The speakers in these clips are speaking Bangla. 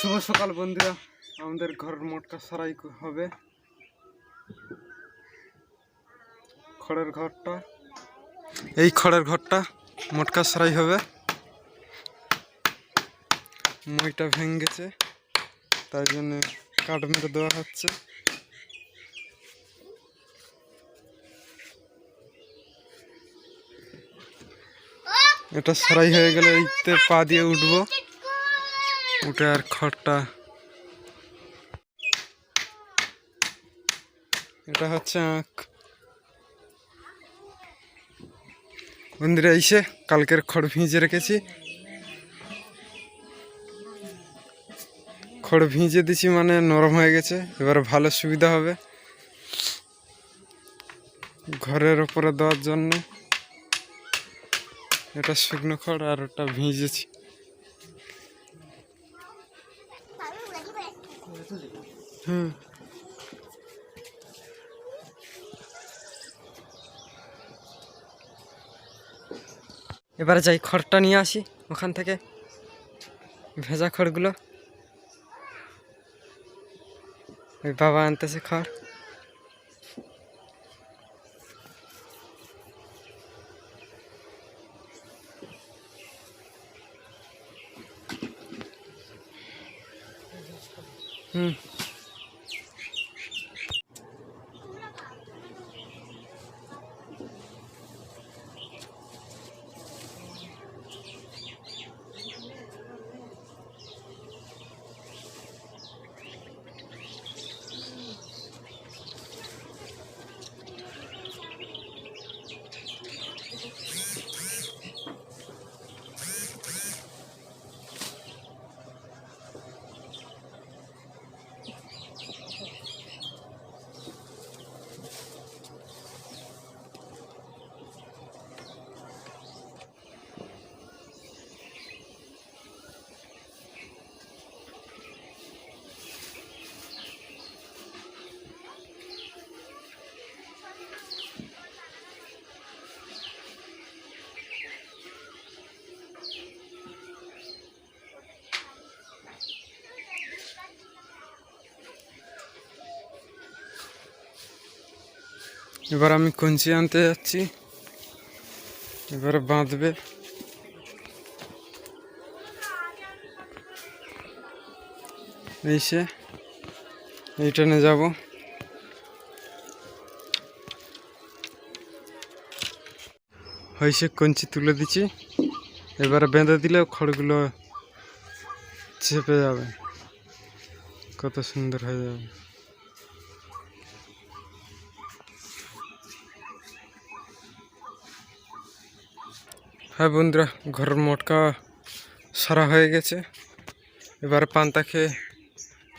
শুভ সকাল বন্ধুরা। আমাদের ঘরের মোটকা সারাই হবে। খড়ের ঘরটা। এই খড়ের ঘরটা মোটকা সারাই হবে। মইটা ভেঙে গেছে তাই জন্য কাঠ মেরে দেওয়া হচ্ছে। এটা সারাই হয়ে গেলে পা দিয়ে উঠবো। উঠে আর খড়টা। এটা হচ্ছে আঁক মন্দিরে এসে কালকের খড় ভিজে রেখেছি। খড় ভিজে দিছি মানে নরম হয়ে গেছে, এবার ভালো সুবিধা হবে। ঘরের ওপরে দেওয়ার জন্য। এটা শুকনো খড় আর ওটা ভিজেছি। হুম। এবারে যাই খড়টা নিয়ে আসি ওখান থেকে ভেজা খড়গুলো। ওই বাবা আনতেছে খড়। হুম এবার আমি কঞ্চি আনতে যাচ্ছি। এবারে বাঁধবে। এই সে এই ট্রেনে যাব। হয়েছে কঞ্চি তুলে দিচ্ছি। এবারে বেঁধে দিলে খড়গুলো চেপে যাবে। কত সুন্দর হয়ে যাবে। হ্যাঁ বন্ধুরা, ঘরের মোটকা সারা হয়ে গেছে। এবারে পান্তা খেয়ে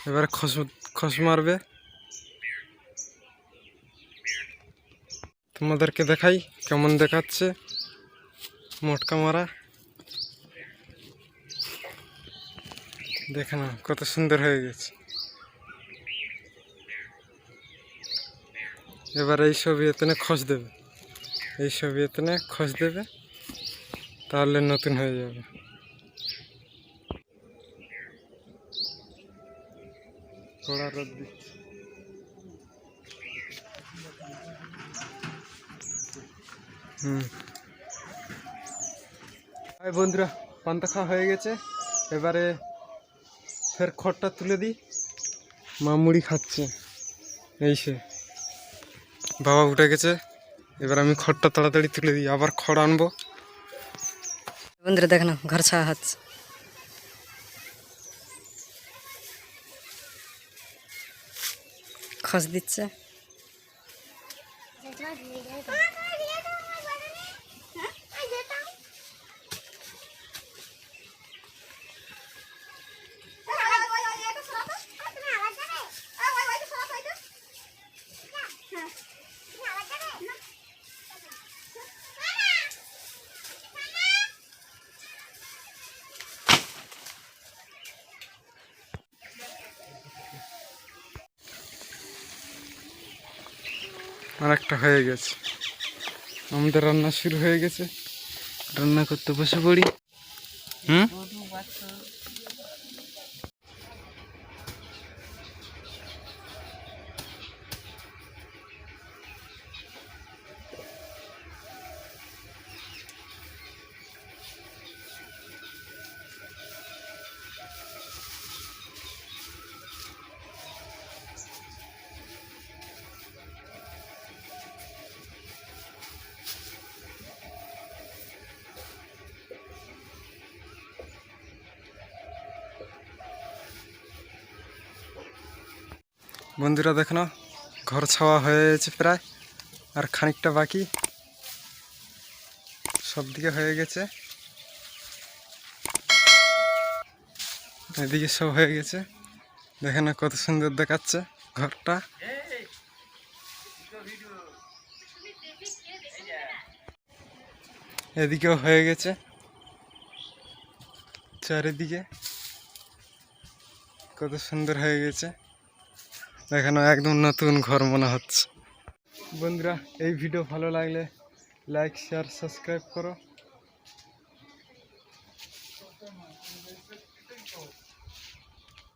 এবারে খস খস মারবে। তোমাদেরকে দেখাই কেমন দেখাচ্ছে মোটকা মারা। দেখে না কত সুন্দর হয়ে গেছে। এবার এই সব ইয়েতনে খস দেবে। এই সব ইয়েতনে খস দেবে। তাহলে নতুন হয়ে যাবে। কড়া রোদ দিচ্ছে। হুম। হাই বন্ধুরা পান্তা খাওয়া হয়ে গেছে। এবারে ফের খড়টা তুলে দিই। মা মুড়ি খাচ্ছে। এই সে। বাবা উঠে গেছে। এবার আমি খড়টা তাড়াতাড়ি তুলে দিই। আবার খড় আনব। বন্ধুরা দেখ না ঘর ছাওয়া হাত খস দিচ্ছে আর একটা হয়ে গেছে। আমাদের রান্না শুরু হয়ে গেছে। রান্না করতে বসে পড়ি। হুম? বন্ধুরা দেখো না, ঘর ছাওয়া হয়ে গেছে প্রায়, আর খানিকটা বাকি সব দিকে হয়ে গেছে। এদিকে সব হয়ে গেছে। দেখে না কত সুন্দর দেখাচ্ছে ঘরটা। এদিকেও হয়ে গেছে চারিদিকে। কত সুন্দর হয়ে গেছে। এখানে একদম নতুন ঘর মনে হচ্ছে। বন্ধুরা, এই ভিডিও ভালো লাগলে লাইক শেয়ার সাবস্ক্রাইব করো।